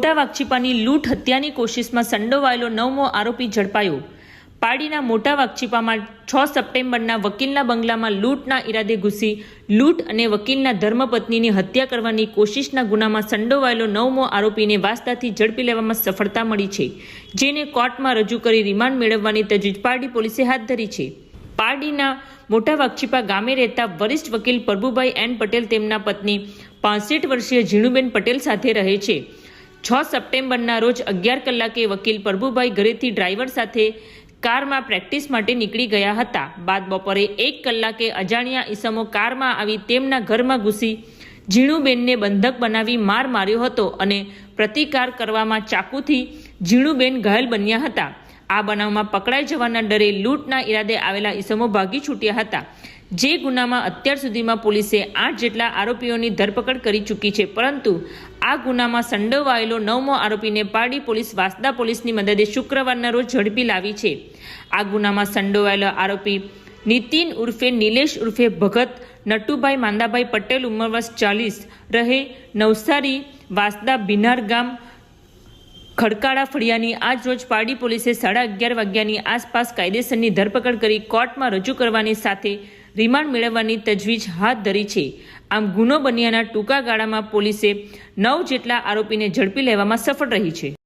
મોટા વાકચીપાની લૂંટ હત્યાની કોશિશમાં સંડોવાયેલો નવમો આરોપી ઝડપાયો. પાડીના મોટા વાકચીપામાં છ સપ્ટેમ્બરના વકીલના બંગલામાં લૂંટના ઈરાદે ઘૂસી, લૂંટ અને વકીલના ધર્મપત્નીની હત્યા કરવાની કોશિશના ગુનામાં સંડોવાયેલો નવમો આરોપીને વાસદાથી ઝડપી લેવામાં સફળતા મળી છે, જેને કોર્ટમાં રજૂ કરી રિમાન્ડ મેળવવાની તજવીજ પારડી પોલીસે હાથ ધરી છે. પારડીના મોટા વાકચીપા ગામે રહેતા વરિષ્ઠ વકીલ પ્રભુભાઈ એન પટેલ તેમના પત્ની, પાસઠ વર્ષીય ઝીણુબેન પટેલ સાથે રહે છે. છ સપ્ટેમ્બરના રોજ અગિયાર કલાકે વકીલ પ્રભુભાઈ ઘરેથી ડ્રાઈવર સાથે કારમાં પ્રેક્ટિસ માટે નીકળી ગયા હતા. બાદ બપોરે એક કલાકે અજાણ્યા ઈસમો કારમાં આવી તેમના ઘરમાં ઘૂસી ઝીણુબેનને બંધક બનાવી માર માર્યો હતો અને પ્રતિકાર કરવામાં ચાકુથી ઝીણુબેન ઘાયલ બન્યા હતા. આ બનાવમાં પકડાઈ જવાના ડરે લૂંટના ઈરાદે આવેલા ઈસમો ભાગી છૂટ્યા હતા. જે ગુનામાં અત્યાર સુધીમાં પોલીસે આઠ જેટલા આરોપીઓની ધરપકડ કરી ચૂકી છે, પરંતુ આ ગુનામાં સંડોવાયેલો નવમો આરોપીને પારડી પોલીસ વાસદા પોલીસની મદદે શુક્રવારના રોજ ઝડપી લાવી છે. આ ગુનામાં સંડોવાયેલો આરોપી નીતિન ઉર્ફે નિલેશ ઉર્ફે ભગત, નટુભાઈ માંદાભાઈ પટેલ ઉંમર વર્ષ ચાલીસ, રહે નવસારી વાસદા બિનાર ગામ ખડકાળા ફળિયાની આજ રોજ પારડી પોલીસે સાડા અગિયાર વાગ્યાની આસપાસ કાયદેસરની ધરપકડ કરી કોર્ટમાં રજૂ કરવાની સાથે રિમાન્ડ મેળવવાની તજવીજ હાથ ધરી છે. આમ ગુનો બન્યાના ટૂંકા ગાળામાં પોલીસે નવ જેટલા આરોપીને ઝડપી લેવામાં સફળ રહી છે.